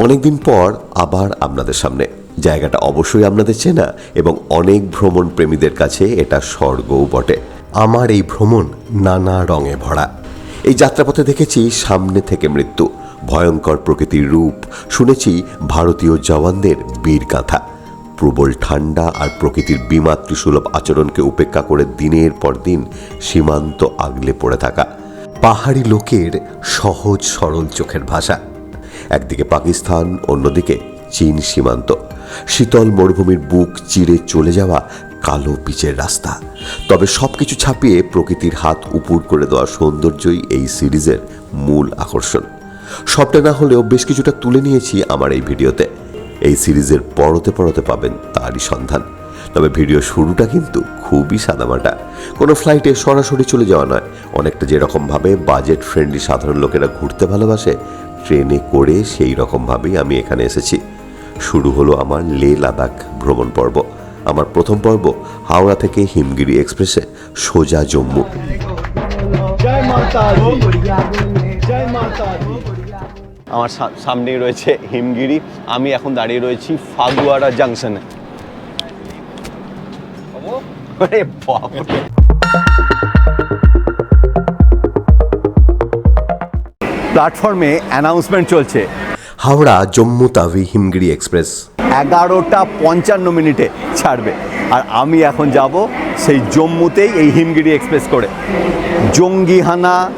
অনেকদিন পর আবার আপনাদের সামনে। জায়গাটা অবশ্যই আপনাদের চেনা এবং অনেক ভ্রমণ প্রেমীদের কাছে এটা স্বর্গও বটে। আমার এই ভ্রমণ নানা রঙে ভরা। এই যাত্রাপথে দেখেছি সামনে থেকে মৃত্যু, ভয়ঙ্কর প্রকৃতির রূপ, শুনেছি ভারতীয় জওয়ানদের বীর গাথা। প্রবল ঠান্ডা আর প্রকৃতির বিমাতৃসুলভ আচরণকে উপেক্ষা করে দিনের পর দিন সীমান্ত আগলে পড়ে থাকা। পাহাড়ি লোকের সহজ সরল চোখের ভাষা। একদিকে পাকিস্তান, অন্যদিকে চীন সীমান্ত। শীতল মরুভূমির বুক চিরে চলে যাওয়া কালো পিচের রাস্তা। তবে সবকিছু ছাপিয়ে প্রকৃতির হাত উপুর করে দেওয়া সৌন্দর্যই এই সিরিজের মূল আকর্ষণ। সবটা না হলেও বেশ কিছুটা তুলে নিয়েছি আমার এই ভিডিওতে। এই সিরিজের পরতে পরতে পাবেন তারই সন্ধান। তবে ভিডিও শুরুটা কিন্তু খুবই সাদামাটা। কোনো ফ্লাইটে সরাসরি চলে যাওয়া নয়। অনেকটা যেরকমভাবে বাজেট ফ্রেন্ডলি সাধারণ লোকেরা ঘুরতে ভালোবাসে ট্রেনে করে সেই রকমভাবেই আমি এখানে এসেছি। শুরু হলো আমার লে লাদাখ ভ্রমণ পর্ব। আমার প্রথম পর্ব হাওড়া থেকে হিমগিরি এক্সপ্রেসে সোজা জম্মু। আমার সামনেই রয়েছে হিমগিরি। আমি এখন দাঁড়িয়ে রয়েছি ফাগুয়ারা জাংশনে। আরে বাপরে। প্ল্যাটফর্মে অ্যানাউন্সমেন্ট চলছে। হাওড়া জম্মু তাভি হিমগিরি এক্সপ্রেস। এগারোটা পঞ্চান্ন মিনিটে ছাড়বে। আর আমি এখন যাব সেই জম্মুতেই এই হিমগিরি এক্সপ্রেস করে। জঙ্গিহানা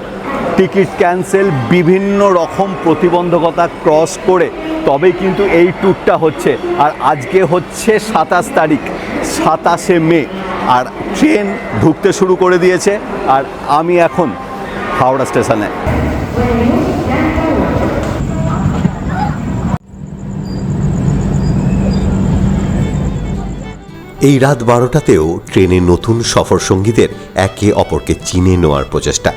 টিকিট ক্যান্সেল বিভিন্ন রকম প্রতিবন্ধকতা ক্রস করে। তবেই কিন্তু এই ট্যুরটা হচ্ছে। আর আজকে হচ্ছে সাতাশ তারিখ সাতাশে মে। আর ট্রেন ঢুকতে শুরু করে দিয়েছে। আর আমি এখন হাওড়া স্টেশনে। এই রাত বারোটাতেও ট্রেনে নতুন সফর সঙ্গীদের একে অপরকে চিনে নেওয়ার প্রচেষ্টা।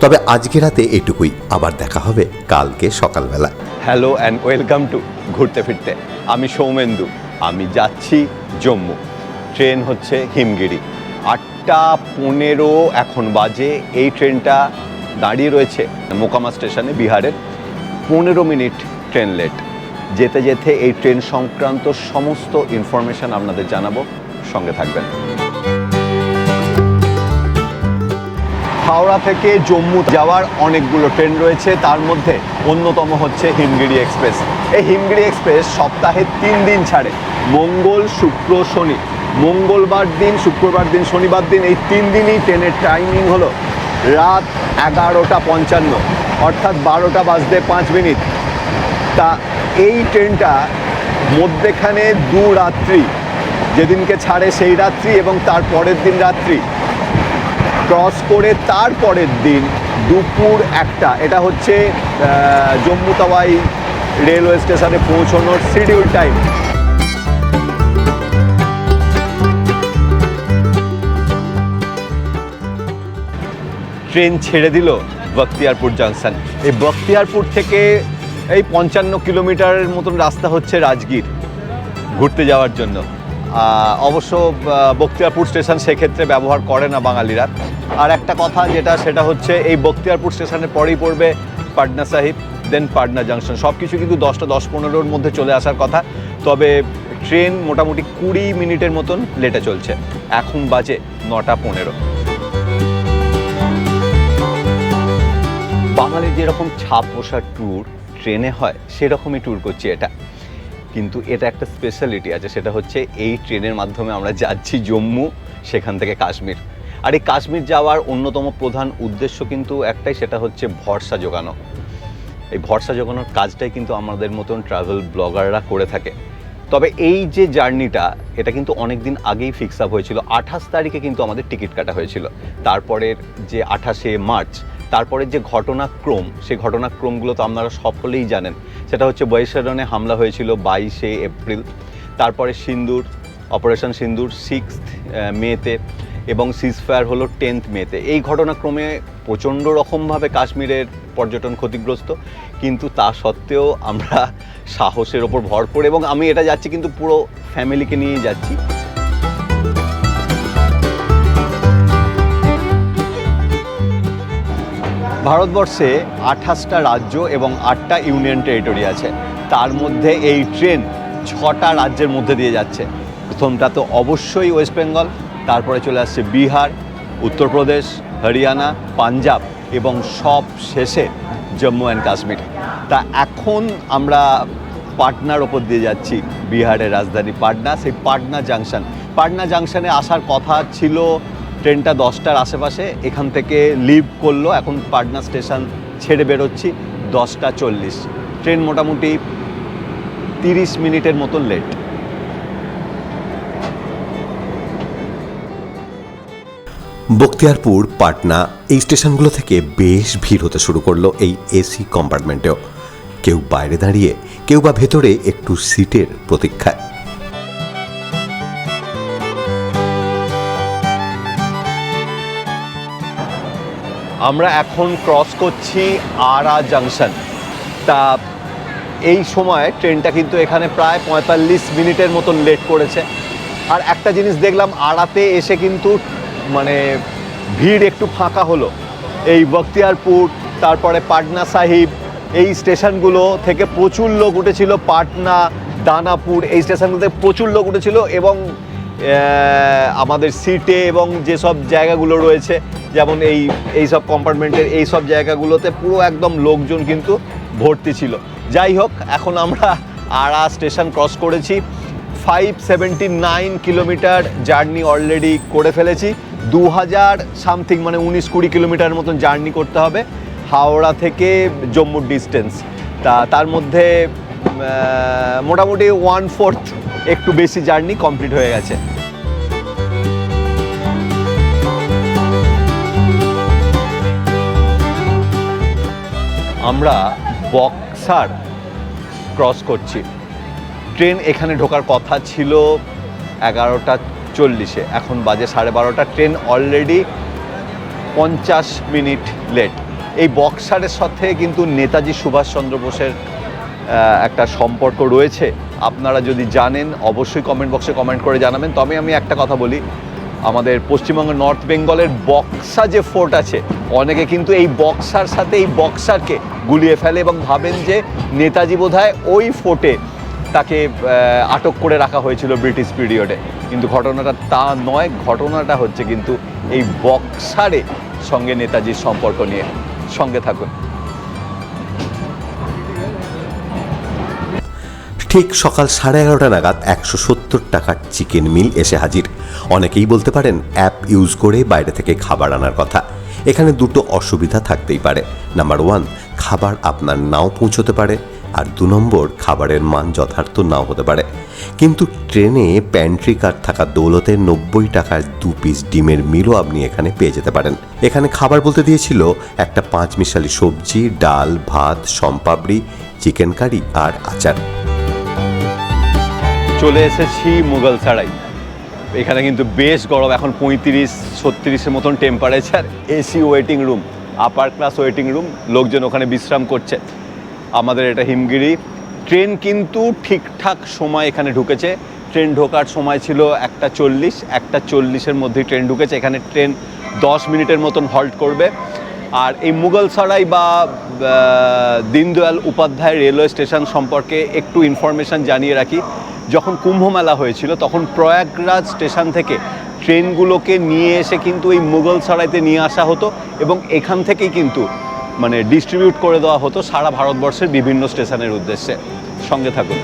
তবে আজকে রাতে এটুকুই। আবার দেখা হবে কালকে সকালবেলা হ্যালো অ্যান্ড ওয়েলকাম টু ঘুরতে ফিরতে। আমি সৌমেন্দু। আমি যাচ্ছি জম্মু। ট্রেন হচ্ছে হিমগিরি। আটটা পনেরো এখন বাজে। এই ট্রেনটা দাঁড়িয়ে রয়েছে মোকামা স্টেশনে বিহারের। পনেরো মিনিট ট্রেন লেট। যেতে যেতে এই ট্রেন সংক্রান্ত সমস্ত ইনফরমেশন আপনাদের জানাব। সঙ্গে থাকবেন। হাওড়া থেকে জম্মু যাওয়ার অনেকগুলো ট্রেন রয়েছে, তার মধ্যে অন্যতম হচ্ছে হিমগিরি এক্সপ্রেস। এই হিমগিরি এক্সপ্রেস সপ্তাহে তিন দিন ছাড়ে, মঙ্গল, শুক্র, শনি। মঙ্গলবার দিন, শুক্রবার দিন, শনিবার দিন এই তিন দিনই ট্রেনের টাইমিং হলো রাত এগারোটা পঞ্চান্ন, অর্থাৎ বারোটা বাজতে পাঁচ মিনিট। তা এই ট্রেনটা মধ্যেখানে দু রাত্রি যেদিনকে ছাড়ে সেই রাত্রি এবং তার পরের দিন রাত্রি। ক্রস করে তারপরের দিন দুপুর একটা। এটা হচ্ছে জম্মু তাওয়াই রেলওয়ে স্টেশনে পৌঁছানোর শিডিউল টাইম ট্রেন ছেড়ে দিল বখতিয়ারপুর জাংশন। এই বখতিয়ারপুর থেকে এই পঞ্চান্ন কিলোমিটারের মতন রাস্তা হচ্ছে রাজগীর ঘুরতে যাওয়ার জন্য। অবশ্য আহ, বখতিয়ারপুর স্টেশন সেক্ষেত্রে ব্যবহার করে না বাঙালিরা। আর একটা কথা যেটা সেটা হচ্ছে এই বক্তিয়ারপুর স্টেশনের পরেই পড়বে পাটনা সাহিব দেন পাটনা জাংশন সব কিছু কিন্তু দশটা দশ পনেরোর মধ্যে চলে আসার কথা। তবে ট্রেন মোটামুটি কুড়ি মিনিটের মতন লেটে চলছে। এখন বাজে নটা পনেরো। বাঙালির যেরকম ছাপ পোষা ট্যুর ট্রেনে হয় সেরকমই ট্যুর করছি এটা। কিন্তু এটা একটা স্পেশালিটি আছে, সেটা হচ্ছে এই ট্রেনের মাধ্যমে আমরা যাচ্ছি জম্মু, সেখান থেকে কাশ্মীর। আর এই কাশ্মীর যাওয়ার অন্যতম প্রধান উদ্দেশ্য কিন্তু একটাই, সেটা হচ্ছে ভরসা জোগানো। এই ভরসা জোগানোর কাজটাই কিন্তু আমাদের মতন ট্রাভেল ব্লগাররা করে থাকে। তবে এই যে জার্নিটা, এটা কিন্তু অনেক দিন আগেই ফিক্স আপ হয়েছিল। আঠাশ তারিখে কিন্তু আমাদের টিকিট কাটা হয়েছিল। তারপরের যে আঠাশে মার্চ তারপরের যে ঘটনাক্রম, সেই ঘটনাক্রমগুলো তো আপনারা সকলেই জানেন। সেটা হচ্ছে বৈশারণে হামলা হয়েছিল বাইশে এপ্রিল, তারপরে সিন্দুর, অপারেশন সিন্দুর সিক্স মেতে, এবং সিজফায়ার হলো টেন্থ মেতে। এই ঘটনাক্রমে প্রচণ্ড রকমভাবে কাশ্মীরের পর্যটন ক্ষতিগ্রস্ত, কিন্তু তা সত্ত্বেও আমরা সাহসের ওপর ভর করে, এবং আমি এটা যাচ্ছি কিন্তু পুরো ফ্যামিলিকে নিয়েই যাচ্ছি। ভারতবর্ষে আঠাশটা রাজ্য এবং আটটা ইউনিয়ন টেরিটরি আছে। তার মধ্যে এই ট্রেন ছটা রাজ্যের মধ্যে দিয়ে যাচ্ছে। প্রথমটা তো অবশ্যই ওয়েস্ট বেঙ্গল তারপরে চলে আসছে বিহার, উত্তরপ্রদেশ, হরিয়ানা, পাঞ্জাব এবং সব শেষে জম্মু অ্যান্ড কাশ্মীর। তা এখন আমরা পাটনার ওপর দিয়ে যাচ্ছি, বিহারের রাজধানী পাটনা, সেই পাটনা জাংশন পাটনা জাংশনে আসার কথা ছিল ট্রেনটা দশটার আশেপাশে এখান থেকে লিভ করল। এখন পাটনা স্টেশন ছেড়ে বেরোচ্ছি, দশটা চল্লিশ। ট্রেন মোটামুটি তিরিশ মিনিটের মতন লেট বখতিয়ারপুর পাটনা এই স্টেশনগুলো থেকে বেশ ভিড় হতে শুরু করল এই এসি কম্পার্টমেন্টেও কেউ বাইরে দাঁড়িয়ে, কেউ বা ভেতরে একটু সিটের প্রতীক্ষায়। আমরা এখন ক্রস করছি আরা জাংশন তা এই সময় ট্রেনটা কিন্তু এখানে প্রায় পঁয়তাল্লিশ মিনিটের মতন লেট করেছে। আর একটা জিনিস দেখলাম আড়াতে এসে কিন্তু মানে ভিড় একটু ফাঁকা হলো। এই বখতিয়ারপুর, তারপরে পাটনা সাহিব, এই স্টেশনগুলো থেকে প্রচুর লোক উঠেছিল, পাটনা, দানাপুর, এই স্টেশনগুলোতে প্রচুর লোক উঠেছিল এবং আমাদের সিটে এবং যেসব জায়গাগুলো রয়েছে, যেমন এই এই সব কম্পার্টমেন্টের এই সব জায়গাগুলোতে পুরো একদম লোকজন কিন্তু ভর্তি ছিল। যাই হোক, এখন আমরা আড়া স্টেশন ক্রস করেছি। Five seventy nine kilometre journey already করে ফেলেছি। দু হাজার সামথিং মানে উনিশ কুড়ি কিলোমিটার মতন জার্নি করতে হবে হাওড়া থেকে জম্মুর ডিস্টেন্স তা, তার মধ্যে মোটামুটি ওয়ান ফোর্থ একটু বেশি জার্নি কমপ্লিট হয়ে গেছে। আমরা বক্সার ক্রস করছি। ট্রেন এখানে ঢোকার কথা ছিল এগারোটা চল্লিশে। এখন বাজে সাড়ে বারোটা। ট্রেন অলরেডি পঞ্চাশ মিনিট লেট এই বক্সারের সাথে কিন্তু নেতাজি সুভাষচন্দ্র বোসের একটা সম্পর্ক রয়েছে। আপনারা যদি জানেন, অবশ্যই কমেন্ট বক্সে কমেন্ট করে জানাবেন। তবে আমি একটা কথা বলি, আমাদের পশ্চিমবঙ্গ নর্থ বেঙ্গলের বক্সা যে ফোর্ট আছে, অনেকে কিন্তু এই বক্সার সাথে এই বক্সারকে গুলিয়ে ফেলে এবং ভাবেন যে নেতাজি বোধহয় ওই ফোর্টে তাকে আটক করে রাখা হয়েছিল ব্রিটিশ পিরিয়ডে কিন্তু ঘটনাটা তা নয়, ঘটনাটা হচ্ছে কিন্তু এই বক্সারে সঙ্গে নেতাজির সম্পর্ক নিয়ে। সঙ্গে থাকুন। ঠিক সকাল সাড়ে এগারোটা নাগাদ একশো সত্তর টাকার চিকেন মিল এসে হাজির। অনেকেই বলতে পারেন, অ্যাপ ইউজ করে বাইরে থেকে খাবার আনার কথা। এখানে দুটো অসুবিধা থাকতেই পারে। নাম্বার ওয়ান, খাবার আপনার নাও পৌঁছতে পারে। আর দু নম্বর, খাবারের মান যথার্থ নাও হতে পারে। কিন্তু ট্রেনে প্যান্ট্রি কার্ড থাকা দৌলতে নব্বই টাকার দু পিস ডিমের মিলও আপনি এখানে পেয়ে যেতে পারেন। এখানে খাবার বলতে দিয়েছিল, একটা পাঁচ মিশালি সবজি, ডাল, ভাত, সম্পাবড়ি, চিকেন কারি আর আচার। চলে এসেছি মুঘল সারাই এখানে কিন্তু বেশ গরম, এখন পঁয়ত্রিশ, ছত্রিশের মতন temperature AC waiting room upper class waiting room লোকজন ওখানে বিশ্রাম করছে। আমাদের এটা হিমগিরি। ট্রেন কিন্তু ঠিকঠাক সময় এখানে ঢুকেছে। ট্রেন ঢোকার সময় ছিল একটা চল্লিশ, একটা চল্লিশের মধ্যেই ট্রেন ঢুকেছে। এখানে ট্রেন দশ মিনিটের মতন হল্ট করবে। আর এই মুঘল সরাই বা দীনদয়াল উপাধ্যায় রেলওয়ে স্টেশন সম্পর্কে একটু ইনফরমেশন জানিয়ে রাখি। যখন কুম্ভ মেলা হয়েছিল, তখন প্রয়াগরাজ স্টেশন থেকে ট্রেনগুলোকে নিয়ে এসে কিন্তু এই মুঘল সরাইতে নিয়ে আসা হতো এবং এখান থেকেই কিন্তু মানে ডিস্ট্রিবিউট করে দেওয়া হতো সারা ভারতবর্ষের বিভিন্ন স্টেশনের উদ্দেশ্যে। সঙ্গে থাকুন।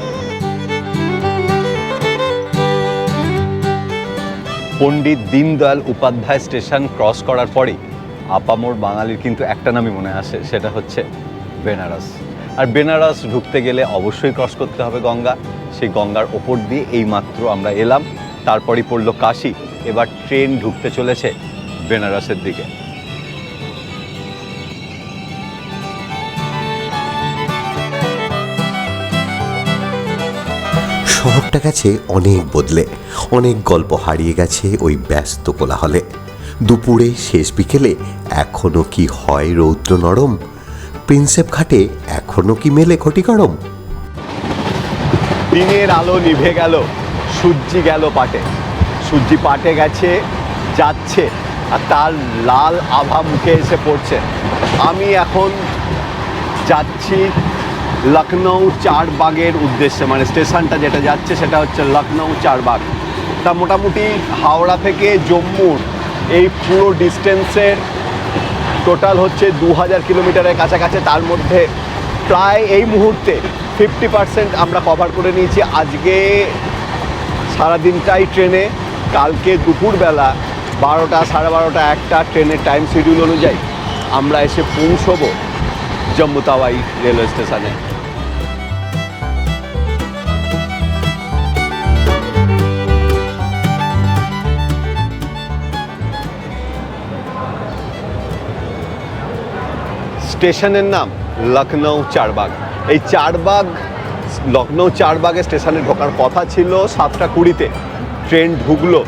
পণ্ডিত দীনদয়াল উপাধ্যায় স্টেশন ক্রস করার পরেই আপামোর বাঙালির কিন্তু একটা নামই মনে আসে, সেটা হচ্ছে বেনারস। আর বেনারস ঢুকতে গেলে অবশ্যই ক্রস করতে হবে গঙ্গা। সেই গঙ্গার ওপর দিয়ে এই মাত্র আমরা এলাম। তারপরই পড়ল কাশি, এবার ট্রেন ঢুকতে চলেছে বেনারসের দিকে। শহরটা গেছে অনেক বদলে, অনেক গল্প হারিয়ে গেছে ওই ব্যস্ত কোলাহলে। দুপুরে, শেষ বিকেলে এখনও কি হয় রৌদ্র নরম? প্রিন্সেপ ঘাটে এখনও কি মেলে ঘটি গরম দিনের আলো নিভে গেল, সূর্যি গেল পাটে। সূর্যি পাটে গেছে, যাচ্ছে, আর তার লাল আভা মুখে এসে পড়ছে। আমি এখন যাচ্ছি লখনৌ চারবাগের উদ্দেশ্যে মানে স্টেশনটা যেটা যাচ্ছে সেটা হচ্ছে লখনৌ চারবাগ। তা মোটামুটি হাওড়া থেকে জম্মুর এই পুরো ডিস্টেন্সের টোটাল হচ্ছে দু হাজার কিলোমিটারের কাছাকাছি। তার মধ্যে প্রায় এই মুহূর্তে ফিফটি পার্সেন্ট আমরা কভার করে নিয়েছি। আজকে সারাদিনটাই ট্রেনে, কালকে দুপুরবেলা বারোটা, সাড়ে বারোটা, একটা ট্রেনের টাইম শিডিউল অনুযায়ী আমরা এসে পৌঁছবো জম্মু তাওয়াই রেলওয়ে স্টেশনে স্টেশনের নাম লখনৌ চারবাগ। এই চারবাগ লখনৌ চারবাগে স্টেশনে ঢোকার কথা ছিল সাতটা কুড়িতে। ট্রেন ঢুকলো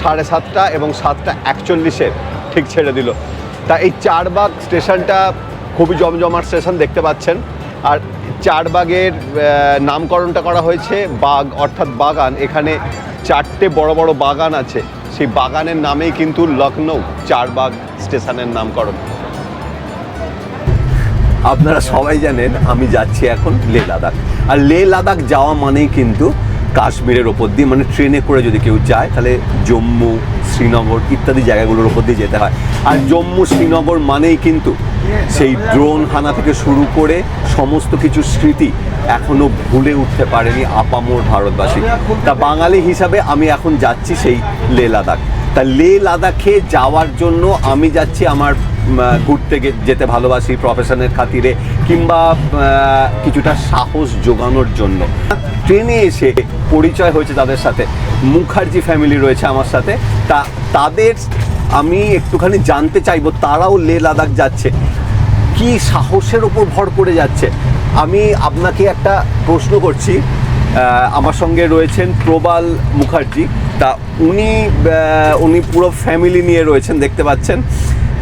সাড়ে সাতটা এবং সাতটা একচল্লিশে ঠিক ছেড়ে দিল। তা এই চারবাগ স্টেশনটা খুবই জমজমার স্টেশন দেখতে পাচ্ছেন। আর চারবাগের নামকরণটা করা হয়েছে বাগ, অর্থাৎ বাগান। এখানে চারটে বড় বড় বাগান আছে। সেই বাগানের নামেই কিন্তু লখনৌ চারবাগ স্টেশনের নামকরণ। আপনারা সবাই জানেন, আমি যাচ্ছি এখন লে লাদাখ। আর লে লাদাখ যাওয়া মানেই কিন্তু কাশ্মীরের ওপর দিয়ে মানে ট্রেনে করে যদি কেউ যায়, তাহলে জম্মু, শ্রীনগর ইত্যাদি জায়গাগুলোর ওপর দিয়ে যেতে হয়। আর জম্মু, শ্রীনগর মানেই কিন্তু সেই ড্রোন হানা থেকে শুরু করে সমস্ত কিছু স্মৃতি এখনও ভুলে উঠতে পারেনি আপামোর ভারতবাসী। তা বাঙালি হিসাবে আমি এখন যাচ্ছি সেই লে লাদাখ। তা লে লাদাখে যাওয়ার জন্য আমি যাচ্ছি আমার ঘুরতে যেতে ভালোবাসি প্রফেশনের খাতিরে, কিংবা কিছুটা সাহস জোগানোর জন্য। ট্রেনে এসে পরিচয় হয়েছে তাদের সাথে। মুখার্জি ফ্যামিলি রয়েছে আমার সাথে। তা, তাদের আমি একটুখানি জানতে চাইব, তারাও লে লাদাখ যাচ্ছে। কি সাহসের ওপর ভর করে যাচ্ছে? আমি আপনাকে একটা প্রশ্ন করছি। আমার সঙ্গে রয়েছেন প্রবাল মুখার্জি। তা, উনি উনি পুরো ফ্যামিলি নিয়ে রয়েছেন, দেখতে পাচ্ছেন।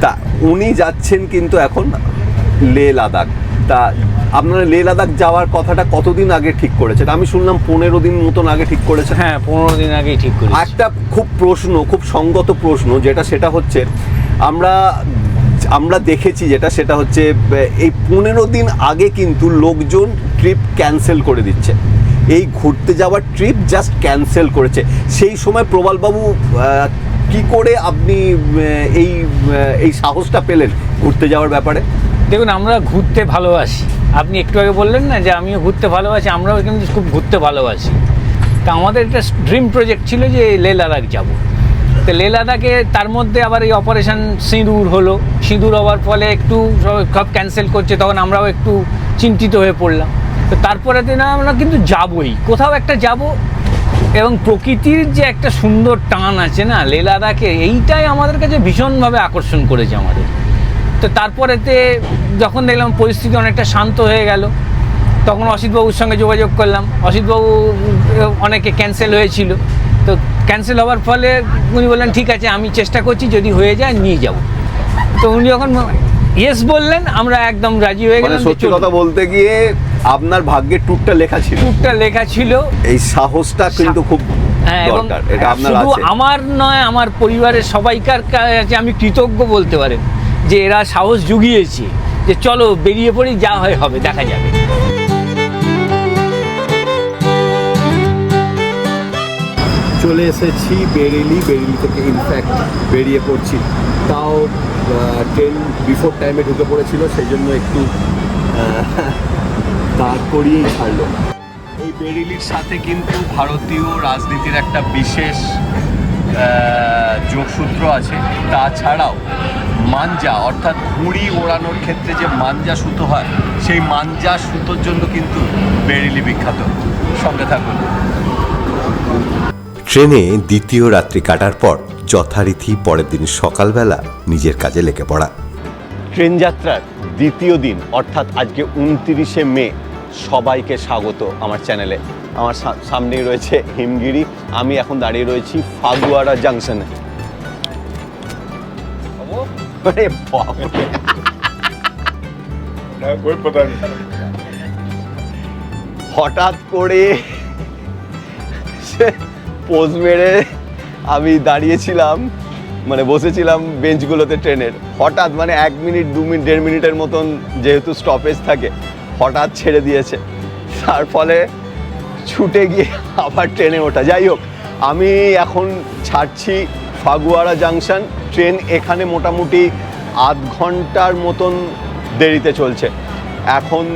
তা উনি যাচ্ছেন কিন্তু এখন লে লাদাখ। তা আপনারা লে লাদাখ যাওয়ার কথাটা কতদিন আগে ঠিক করেছেন? আমি শুনলাম পনেরো দিন মতন আগে ঠিক করেছেন। হ্যাঁ পনেরো দিন আগেই ঠিক করি একটা খুব প্রশ্ন খুব সঙ্গত প্রশ্ন যেটা সেটা হচ্ছে আমরা আমরা দেখেছি যেটা সেটা হচ্ছে এই পনেরো দিন আগে কিন্তু লোকজন ট্রিপ ক্যান্সেল করে দিচ্ছে। এই ঘুরতে যাওয়ার ট্রিপ জাস্ট ক্যান্সেল করেছে। সেই সময় প্রবালবাবু কি করে আপনি এই এই সাহসটা পেলেন ঘুরতে যাওয়ার ব্যাপারে? দেখুন, আমরা ঘুরতে ভালোবাসি। আপনি একটু আগে বললেন না যে আমিও ঘুরতে ভালোবাসি, আমরাও কিন্তু খুব ঘুরতে ভালোবাসি। তা আমাদের একটা ড্রিম প্রজেক্ট ছিল যে লে লাদাখ যাব। তো লে লাদাখে তার মধ্যে আবার এই অপারেশন সিঁদুর হলো। সিঁদুর হওয়ার ফলে একটু সব ক্যান্সেল করছে, তখন আমরাও একটু চিন্তিত হয়ে পড়লাম। তো তারপরে দিন আমরা কিন্তু যাবই। কোথাও একটা যাব এবং প্রকৃতির যে একটা সুন্দর টান আছে না লে লাদাখে এইটাই আমাদের কাছে ভীষণভাবে আকর্ষণ করেছে আমাদের। তো তারপরেতে যখন দেখলাম পরিস্থিতি অনেকটা শান্ত হয়ে গেল তখন অসিতবাবুর সঙ্গে যোগাযোগ করলাম। অসিতবাবু অনেকে ক্যান্সেল হয়েছিল। তো ক্যান্সেল হওয়ার ফলে উনি বললেন ঠিক আছে আমি চেষ্টা করছি যদি হয়ে যায় নিয়ে যাব। তো উনি যখন ইয়েস বললেন আমরা একদম রাজি হয়ে মানে গেলাম সত্যি কথা বলতে গিয়ে আপনার ভাগ্যের ট্যুরটা লেখা ছিল। ট্যুরটা লেখা ছিল। এই সাহসটা কিন্তু খুব হ্যাঁ দরকার এটা আপনার শুধু আমার নয় আমার পরিবারের সবাইকার কাছে আমি কৃতজ্ঞ বলতে পারেন যে এরা সাহস জুগিয়েছে যে চলো বেরিয়ে পড়ি যা হয় হবে দেখা যাবে। চলে এসেছি বেরেলি বেরেলি থেকে ইনফ্যাক্ট বেরিয়ে পড়ছি। তাও ট্রেন বিফোর টাইমে ঢুকে পড়েছিল সেই জন্য একটু দাঁড় করিয়েই ছাড়লো। এই বেরেলির সাথে কিন্তু ভারতীয় রাজনীতির একটা বিশেষ যোগসূত্র আছে। তাছাড়াও মাঞ্জা, অর্থাৎ ঘুড়ি ওড়ানোর ক্ষেত্রে যে মাঞ্জা সুতো হয়, সেই মাঞ্জা সুতোর জন্য কিন্তু বেরিলি বিখ্যাত। সঙ্গে থাকুন। ট্রেনে দ্বিতীয় রাত্রি কাটার পর যথারীতি পরের দিন সকালবেলা নিজের কাজে লেগে পড়া। ট্রেন যাত্রার দ্বিতীয় দিন, অর্থাৎ আজকে উনতিরিশে মে, সবাইকে স্বাগত আমার চ্যানেলে। আমার সামনেই রয়েছে হিমগিরি, আমি এখন দাঁড়িয়ে রয়েছি ফাগুয়ারা জাংশনে হঠাৎ করে পোজ মেরে আমি দাঁড়িয়েছিলাম। মানে বসেছিলাম বেঞ্চগুলোতে ট্রেনের। হঠাৎ মানে এক মিনিট, দু মিনিট, দেড় মিনিটের মতন যেহেতু স্টপেজ থাকে, হঠাৎ ছেড়ে দিয়েছে। তার ফলে ছুটে গিয়ে আবার ট্রেনে ওঠা। যাই হোক, আমি এখন ছাড়ছি ফাগুয়ারা জাংশন। ট্রেন এখানে মোটামুটি আধ ঘণ্টার মতন দেরিতে চলছে। এখন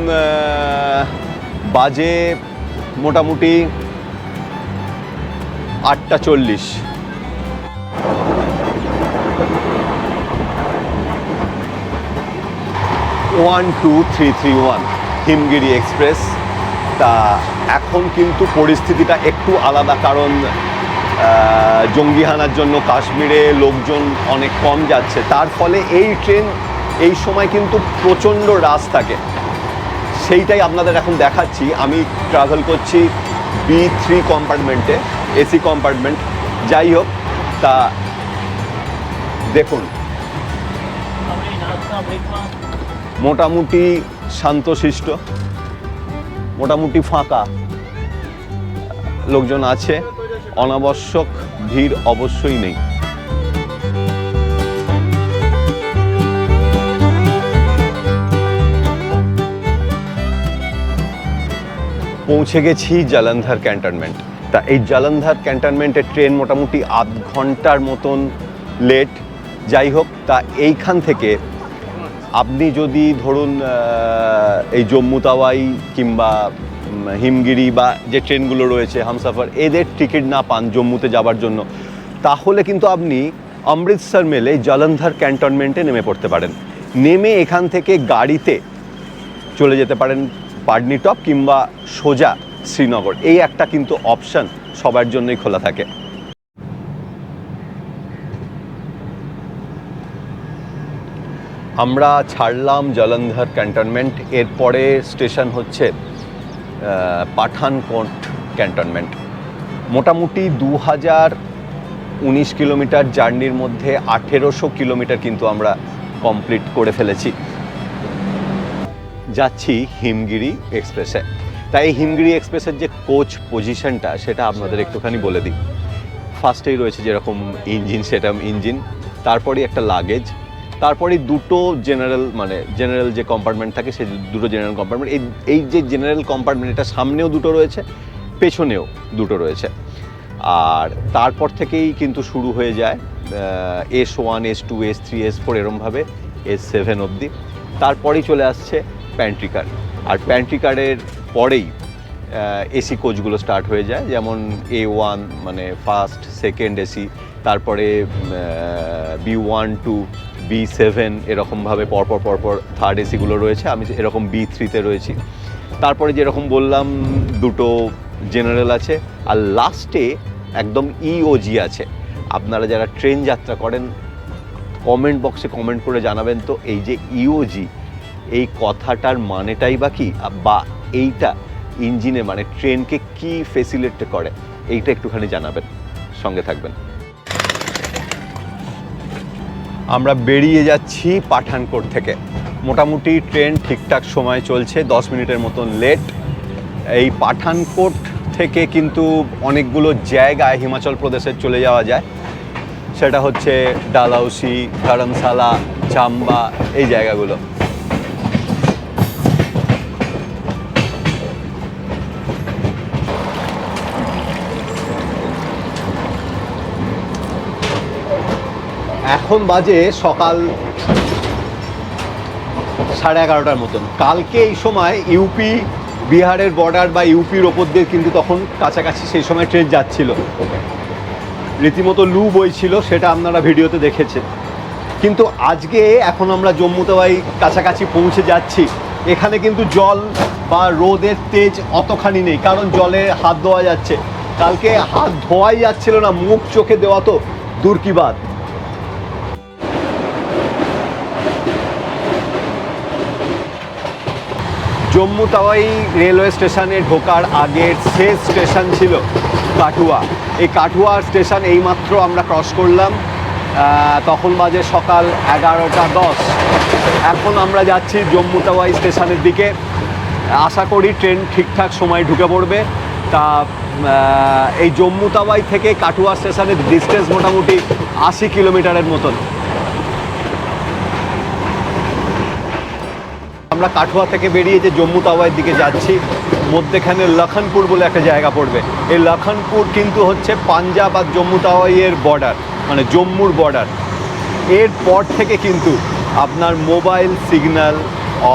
বাজে মোটামুটি আটটা চল্লিশ। One two three three one Himgiri express তা এখন কিন্তু পরিস্থিতিটা একটু আলাদা কারণ জঙ্গিহানার জন্য কাশ্মীরে লোকজন অনেক কম যাচ্ছে তার ফলে এই ট্রেন এই সময় কিন্তু প্রচণ্ড রাস থাকে সেইটাই আপনাদের এখন দেখাচ্ছি আমি ট্রাভেল করছি বি থ্রি কম্পার্টমেন্টে এসি কম্পার্টমেন্ট যাই হোক তা দেখুন মোটামুটি শান্তশিষ্ট, মোটামুটি ফাঁকা। লোকজন আছে, অনাবশ্যক ভিড় অবশ্যই নেই। পৌঁছে গেছি জলন্ধর ক্যান্টনমেন্ট। তা এই জলন্ধর ক্যান্টনমেন্টের ট্রেন মোটামুটি আধ ঘণ্টার মতন লেট। যাই হোক, তা এইখান থেকে আপনি যদি ধরুন এই জম্মু তাওয়াই কিংবা হিমগিরি বা যে ট্রেনগুলো রয়েছে, হামসাফার, এদের টিকিট না পান জম্মুতে যাবার জন্য, তাহলে কিন্তু আপনি অমৃতসর মেলে জলন্ধর ক্যান্টনমেন্টে নেমে পড়তে পারেন। নেমে এখান থেকে গাড়িতে চলে যেতে পারেন পাডনি টপ কিংবা সোজা শ্রীনগর। এই একটা কিন্তু অপশন সবার জন্যই খোলা থাকে। আমরা ছাড়লাম জলন্ধর ক্যান্টনমেন্ট, এরপরে স্টেশন হচ্ছে পাঠানকোট ক্যান্টনমেন্ট। মোটামুটি দু হাজার উনিশ কিলোমিটার জার্নির মধ্যে আঠেরোশো কিলোমিটার কিন্তু আমরা কমপ্লিট করে ফেলেছি। যাচ্ছি হিমগিরি এক্সপ্রেসে। তাই হিমগিরি এক্সপ্রেসের যে কোচ পজিশনটা, সেটা আপনাদের একটুখানি বলে দিই। ফার্স্টেই রয়েছে যেরকম ইঞ্জিন সেরকম ইঞ্জিন, তারপরেই একটা লাগেজ। তারপরে দুটো জেনারেল মানে জেনারেল যে কম্পার্টমেন্ট থাকে, সেই দুটো জেনারেল কম্পার্টমেন্ট এই এই যে জেনারেল কম্পার্টমেন্ট এটা সামনেও দুটো রয়েছে, পেছনেও দুটো রয়েছে। আর তারপর থেকেই কিন্তু শুরু হয়ে যায় S one S two S three S four এরমভাবে এস সেভেন অবধি। তারপরেই চলে আসছে প্যান্ট্রি কার আর প্যান্ট্রি কারের পরেই এসি কোচগুলো স্টার্ট হয়ে যায়, যেমন এ ওয়ান মানে ফার্স্ট সেকেন্ড এসি তারপরে B one two B seven এরকমভাবে পরপর পরপর থার্ড এসিগুলো রয়েছে, আমি এরকম বি থ্রিতে রয়েছি। তারপরে যেরকম বললাম, দুটো জেনারেল আছে, আর লাস্টে একদম ইওজি আছে। আপনারা যারা ট্রেন যাত্রা করেন কমেন্ট বক্সে কমেন্ট করে জানাবেন তো, এই যে ইওজি এই কথাটার মানেটাই বা কি? বা এইটা ইঞ্জিনে মানে ট্রেনকে কি ফেসিলেট করে, এইটা একটুখানি জানাবেন, সঙ্গে থাকবেন। আমরা বেরিয়ে যাচ্ছি পাঠানকোট থেকে। মোটামুটি ট্রেন ঠিকঠাক সময় চলছে, দশ মিনিটের মতন লেট এই পাঠানকোট থেকে কিন্তু অনেকগুলো জায়গায় হিমাচল প্রদেশে চলে যাওয়া যায়। সেটা হচ্ছে ডালাউসি ধরমশালা, চাম্বা, এই জায়গাগুলো। এখন বাজে সকাল সাড়ে এগারোটার মতন। কালকে এই সময় ইউপি, বিহারের বর্ডার বা ইউপির ওপর দিয়ে কিন্তু তখন কাছাকাছি সেই সময় ট্রেন যাচ্ছিল। রীতিমতো লু বইছিল, সেটা আপনারা ভিডিওতে দেখেছেন। কিন্তু আজকে এখন আমরা জম্মু তাওয়াই কাছাকাছি পৌঁছে যাচ্ছি। এখানে কিন্তু জল বা রোদের তেজ অতখানি নেই, কারণ জলে হাত ধোয়া যাচ্ছে। কালকে হাত ধোয়াই যাচ্ছিল না, মুখ চোখে দেওয়া তো দূর কি বাদ জম্মু তাওয়াই রেলওয়ে স্টেশনে ঢোকার আগের শেষ স্টেশন ছিল কাটুয়া। এই কাটুয়া স্টেশন এইমাত্র আমরা ক্রস করলাম। তখন বাজে সকাল এগারোটা দশ। এখন আমরা যাচ্ছি জম্মু তাওয়াই স্টেশনের দিকে। আশা করি ট্রেন ঠিকঠাক সময় ঢুকে পড়বে। তা এই জম্মু তাওয়াই থেকে কাটুয়া স্টেশনের ডিস্টেন্স মোটামুটি আশি কিলোমিটারের মতন। আমরা কাঠুয়া থেকে বেরিয়ে যে জম্মু তাওয়ার দিকে যাচ্ছি, মধ্যেখানে লখনপুর বলে একটা জায়গা পড়বে। এই লখনপুর কিন্তু হচ্ছে পাঞ্জাব আর জম্মু তাওয়াইয়ের বর্ডার মানে জম্মুর বর্ডার এরপর থেকে কিন্তু আপনার মোবাইল সিগন্যাল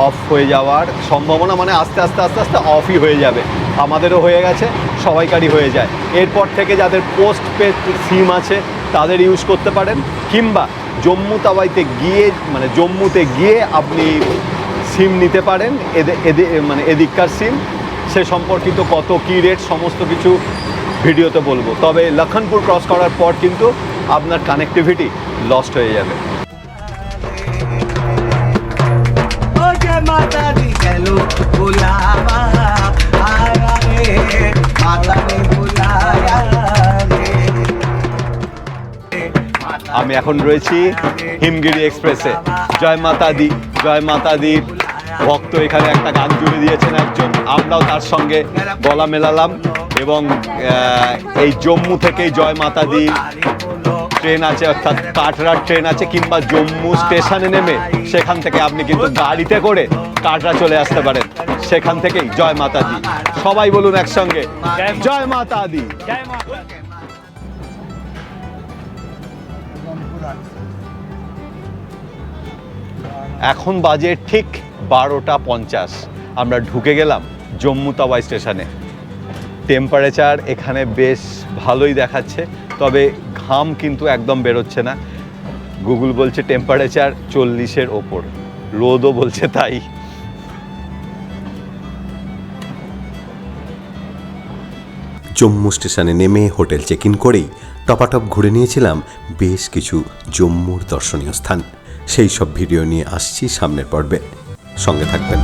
অফ হয়ে যাওয়ার সম্ভাবনা মানে আস্তে আস্তে আস্তে আস্তে অফই হয়ে যাবে। আমাদেরও হয়ে গেছে, সবাইকারই হয়ে যায়। এরপর থেকে যাদের পোস্ট পেড সিম আছে, তাদের ইউজ করতে পারেন। কিংবা জম্মু তাওয়াইতে গিয়ে মানে জম্মুতে গিয়ে আপনি সিম নিতে পারেন এদে এদে মানে এদিককার সিম সে সম্পর্কিত কত কী রেট সমস্ত কিছু ভিডিওতে বলব। তবে লখনপুর ক্রস করার পর কিন্তু আপনার কানেক্টিভিটি লস্ট হয়ে যাবে। আমি এখন রয়েছি হিমগিরি এক্সপ্রেসে। জয় মাতা দি জয় মাতা দি। ভক্ত এখানে একটা গান জুড়ে দিয়েছেন একজন। আমরাও তার সঙ্গে গলা মেলালাম এবং এই জম্মু থেকেই জয় মাতা দি ট্রেন আছে, অর্থাৎ কাটরার ট্রেন আছে কিংবা জম্মু স্টেশনে নেমে সেখান থেকে আপনি কিন্তু গাড়িতে করে কাটরা চলে আসতে পারেন। সেখান থেকেই জয় মাতা দি সবাই বলুন একসঙ্গে, জয় মাতা দি এখন বাজে ঠিক বারোটা পঞ্চাশ। আমরা ঢুকে গেলাম জম্মু তাওয়াই স্টেশনে। টেম্পারেচার এখানে বেশ ভালোই দেখাচ্ছে, তবে ঘাম কিন্তু একদম বেরোচ্ছে না। গুগল বলছে টেম্পারেচার চল্লিশের ওপর। রোদও বলছে তাই। জম্মু স্টেশনে নেমে হোটেল চেক ইন করেই টপাটপ ঘুরে নিয়েছিলাম বেশ কিছু জম্মুর দর্শনীয় স্থান। সেই সব ভিডিও নিয়ে আসছি সামনের পর্বে। সঙ্গে থাকবেন।